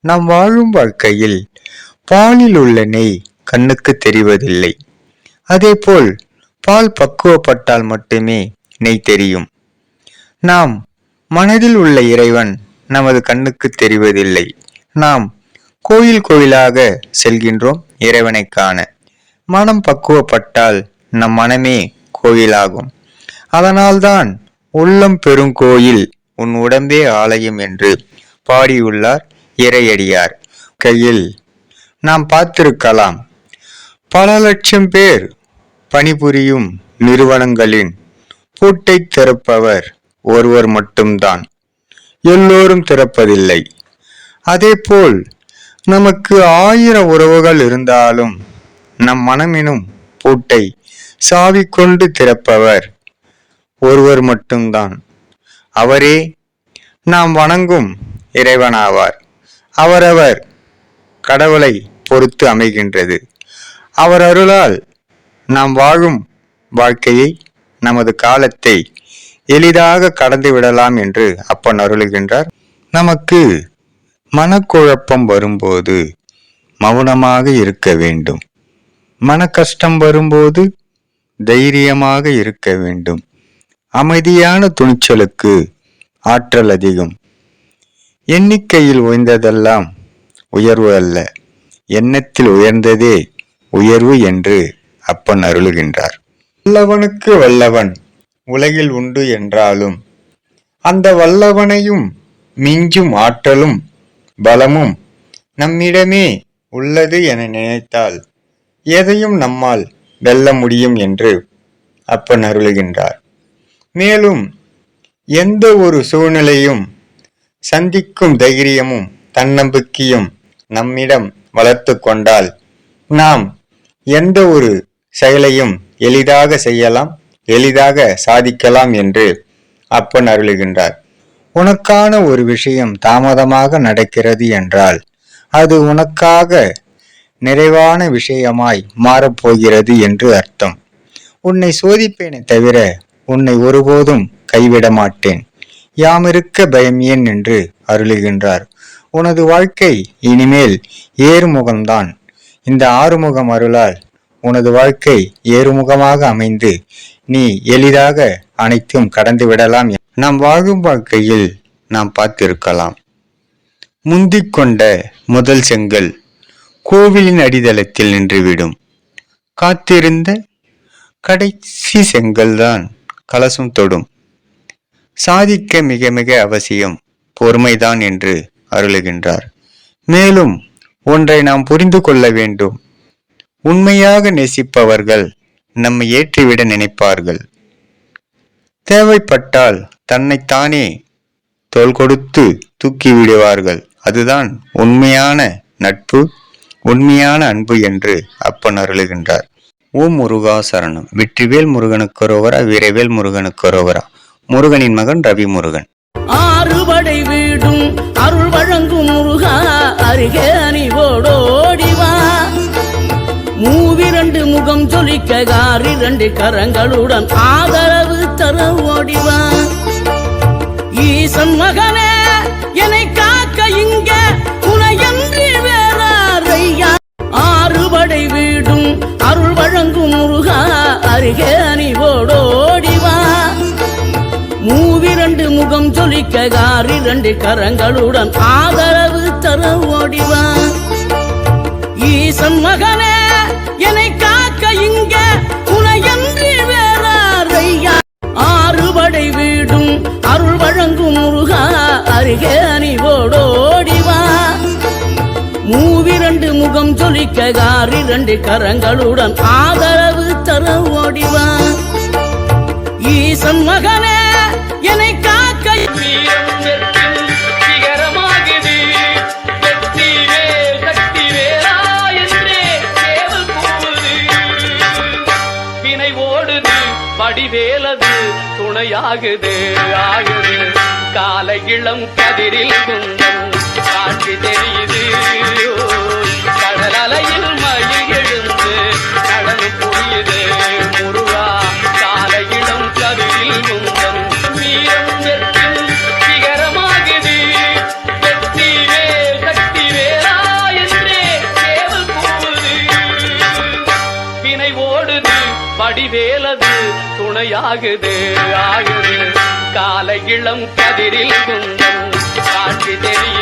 நாம் வாழும் வாழ்க்கையில் பாலில் உள்ள நெய் கண்ணுக்கு தெரிவதில்லை. அதேபோல் பால் பக்குவப்பட்டால் மட்டுமே நெய் தெரியும். நாம் மனதில் உள்ள இறைவன் நமது கண்ணுக்கு தெரிவதில்லை. நாம் கோயில் கோயிலாக செல்கின்றோம் இறைவனை காண. மனம் பக்குவப்பட்டால் நம் மனமே கோயிலாகும். அதனால்தான் உள்ளம் பெருங்கோயில் உன் உடம்பே ஆலயம் என்று பாடியுள்ளார் இறையடியார். கையில் நாம் பார்த்திருக்கலாம். பல லட்சம் பேர் பணிபுரியும் நிறுவனங்களின் பூட்டை திறப்பவர் ஒருவர் மட்டும்தான். எல்லோரும் திறப்பதில்லை. அதேபோல் நமக்கு ஆயிரம் உறவுகள் இருந்தாலும் நம் மனமெனும் பூட்டை சாவி கொண்டு திறப்பவர் ஒருவர் மட்டும்தான். அவரே நாம் வணங்கும் இறைவனாவார். அவரவர் கடவுளை பொறுத்து அமைகின்றது. அவர் அருளால் நாம் வாழும் வாழ்க்கையை நமது காலத்தை எளிதாக கடந்து விடலாம் என்று அப்பன் அருளுகின்றார். நமக்கு மனக்குழப்பம் வரும்போது மௌனமாக இருக்க வேண்டும். மன கஷ்டம் வரும்போது தைரியமாக இருக்க வேண்டும். அமைதியான துணிச்சலுக்கு ஆற்றல் அதிகம். எண்ணிக்கையில் உயர்ந்ததெல்லாம் உயர்வு அல்ல. எண்ணத்தில் உயர்ந்ததே உயர்வு என்று அப்பன் அருளுகின்றார். வல்லவனுக்கு வல்லவன் உலகில் உண்டு என்றாலும் அந்த வல்லவனையும் மிஞ்சும் ஆற்றலும் பலமும் நம்மிடமே உள்ளது என நினைத்தால் எதையும் நம்மால் வெல்ல முடியும் என்று அப்பன் அருளுகின்றார். மேலும் எந்த ஒரு சூழ்நிலையும் சந்திக்கும் தைரியமும் தன்னம்பிக்கையும் நம்மிடம் வளர்த்து கொண்டால் நாம் எந்த ஒரு செயலையும் எளிதாக செய்யலாம் எளிதாக சாதிக்கலாம் என்று அப்பன் அருளுகின்றார். உனக்கான ஒரு விஷயம் தாமதமாக நடக்கிறது என்றால் அது உனக்காக நிறைவான விஷயமாய் மாறப்போகிறது என்று அர்த்தம். உன்னை சோதிப்பேனே தவிர உன்னை ஒருபோதும் கைவிட மாட்டேன். யாமிருக்க பயம் ஏன் என்று அருளுகின்றார். உனது வாழ்க்கை இனிமேல் ஏறுமுகம்தான். இந்த ஆறுமுகம் அருளால் உனது வாழ்க்கை ஏறுமுகமாக அமைந்து நீ எளிதாக அனைத்தும் கடந்து விடலாம் நாம் வாழும் வாழ்க்கையில் நாம் பார்த்திருக்கலாம். முந்திக் கொண்ட முதல் செங்கல் கோவிலின் அடித்தளத்தில் நின்றுவிடும். காத்திருந்த கடைசி செங்கல்தான். கலசம் தொடும். சாதிக்க மிக மிக அவசியம் பொறுமைதான் என்று அருளுகின்றார். மேலும் ஒன்றை நாம் புரிந்து கொள்ள வேண்டும். உண்மையாக நேசிப்பவர்கள் நம்மை ஏற்றிவிட நினைப்பார்கள். தேவைப்பட்டால் தன்னைத்தானே தோல் கொடுத்து தூக்கி விடுவார்கள். அதுதான் உண்மையான நட்பு உண்மையான அன்பு என்று அப்பன் அருளுகின்றார். ஓம் முருகா சரணம். வெற்றிவேல் முருகனுக்கு ரோகரா வீரவேல் முருகனுக்கு ரோகரா முருகனின் மகன் ரவி முருகன் ஆறுபடை வீடும் அருள் வழங்கும் முருகா அருகே அணிவோடோடிவா மூவிரண்டு முகம் ஜொலிக்க காரிரண்டு கரங்களுடன் ஆதரவு தர ஓடிவா ஈசன் மகனே என்னை அருள் வழங்கும் முருகா அருகே அணிவோடோடிவா மூவிரண்டு முகம் ஜொலிக்க காரிரண்டு கரங்களுடன் ஆதரவு தர ஓடிவா ஈசன் மகனே என்னை காக்க இங்க உனையன்றி வேறாரையா ஆறுபடை வீடும் அருள் வழங்கும் முருகா மூவிரண்டு முகம் ஜொலிக்க கரங்களுடன் ஆதரவு தர ஓடிவா ஈசன் மகனே என்னை காக்க வடிவேலது துணையாகுது ஆகுது காலை இளம் கதிரில் குந்தம் காட்சி தெரியுது கடல் அலையில் மழி எழுந்து நடவு புரியுது முருகா காலையிடம் கருவில் முந்தம் வீரம் வெற்கும் சிகரமாகுது கத்தி வேல் கத்தி வேலா காலை இளம் கதிரில் குந்தம் காட்சி தெரியும்.